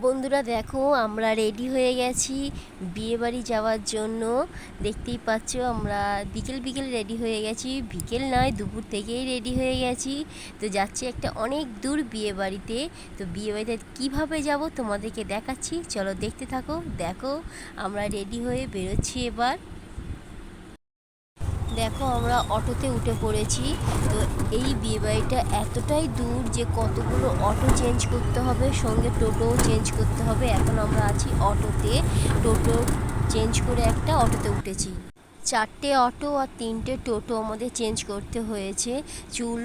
বন্ধুরা দেখো, আমরা রেডি হয়ে গেছি বিয়েবাড়ি যাওয়ার জন্য। দেখতেই পাচ্ছ, আমরা বিকেল বিকেল রেডি হয়ে গেছি। বিকেল নয়, দুপুর থেকেই রেডি হয়ে গেছি। তো যাচ্ছি একটা অনেক দূর বিয়েবাড়িতে। তো বিয়েবাড়িতে কীভাবে যাব তোমাদেরকে দেখাচ্ছি। চলো দেখতে থাকো, দেখো, আমরা রেডি হয়ে বেরোচ্ছি এবার। দেখো আমরা অটোতে উঠে পড়েছি। তো এই বিয়েবাড়িটা এতটাই দূর যে কতগুলো অটো চেঞ্জ করতে হবে, সঙ্গে টোটোও চেঞ্জ করতে হবে। এখন আমরা আছি অটোতে। টোটো চেঞ্জ করে একটা অটোতে উঠেছি। চারটে অটো আর তিনটে টোটো আমাদের চেঞ্জ করতে হয়েছে। চুল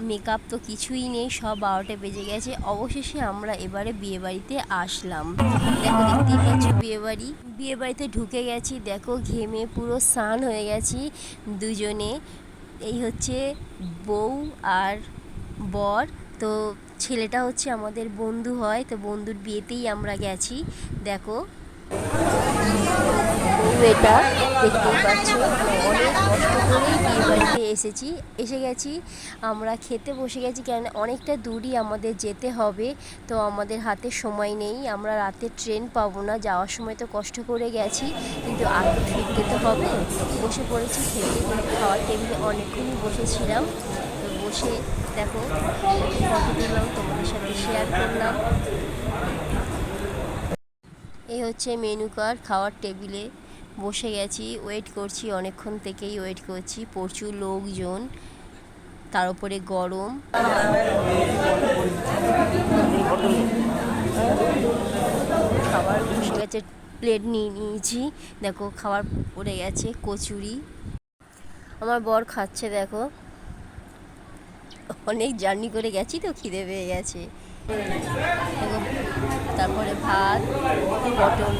মেকআপ তো কিছুই নেই, সব বারোটা বেজে গেছে। অবশেষে আমরা এবারে বিয়েবাড়িতে আসলাম। দেখো, দেখতেই পাচ্ছ বিয়েবাড়ি। বিয়েবাড়িতে ঢুকে গেছি, দেখো, ঘেমে পুরো স্নান হয়ে গেছি দুজনে। এই হচ্ছে বউ আর বর। তো ছেলেটা হচ্ছে আমাদের বন্ধু হয়, তো বন্ধুর বিয়েতেই আমরা গেছি। দেখো এটা দেখতেই পাচ্ছ, অনেক কষ্ট করেই বিয়ে বাড়িতে এসেছি। এসে গেছি, আমরা খেতে বসে গেছি কেন অনেকটা দূরই আমাদের যেতে হবে, তো আমাদের হাতে সময় নেই। আমরা রাতে ট্রেন পাবো না, যাওয়ার সময় তো কষ্ট করে গেছি, কিন্তু আর ফিরতে তো হবে। বসে পড়েছি, খেতে, খাওয়ার টেবিলে অনেকক্ষণই বসেছিলাম, তো বসে দেখো, ফটো দিলাম তোমাদের সাথে শেয়ার করলাম। এই হচ্ছে মেনু কার্ড খাওয়ার টেবিলে বসে গেছি ওয়েট করছি, অনেকক্ষণ থেকেই ওয়েট করছি। প্রচুর লোকজন, তার উপরে গরম। খাবার বসে গেছে প্লেট নিয়ে নিয়েছি। দেখো, খাবার পড়ে গেছে, কচুরি। আমার বর খাচ্ছে, দেখো। অনেক জার্নি করে গেছি তো, খিদে পেয়ে গেছে। দেখো তারপরে ভাত পটল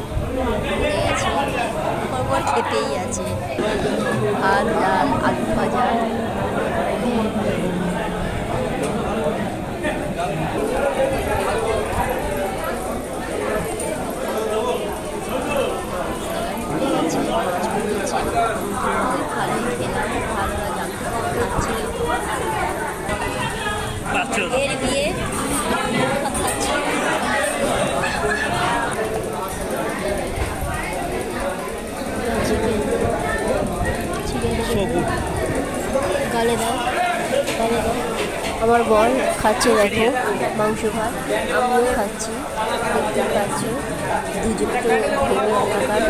খেতেই আছে। ভাত ডাল আলু ভাজা পড়ে গেছে মাছ পড়েছে ভালোই খেলাম ভালো জানতে খাচ্ছি এর বিয়ে খাচ্ছি গালে দাও গালে দাও আমার বর খাচ্ছে দেখো, মাংস ভাত। আমিও খাচ্ছি দেখতে পাচ্ছ দুজন তো ভেবে একাকার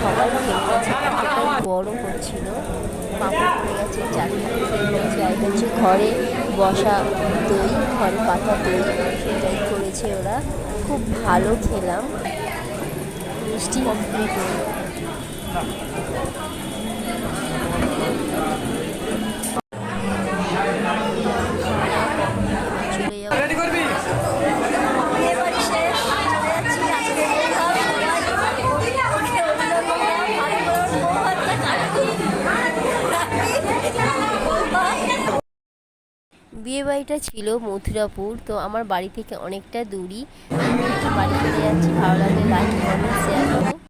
সবাই খেয়ে গেছে। গরম হচ্ছিল। পাপড় পড়ে গেছে চারদিকে খেয়ে হচ্ছে ঘরে বসা দই, ঘরে পাতা দই, সেটাই করেছে ওরা। খুব ভালো খেলাম। মিষ্টি কমপ্লিট হলো চলে যাব বিয়ে বাড়িটা ছিল মথুরাপুর, তো আমার বাড়ি থেকে অনেকটা দূরই। বাড়ি ফিরে যাচ্ছি ভালো লাগলে লাইক কমেন্ট শেয়ার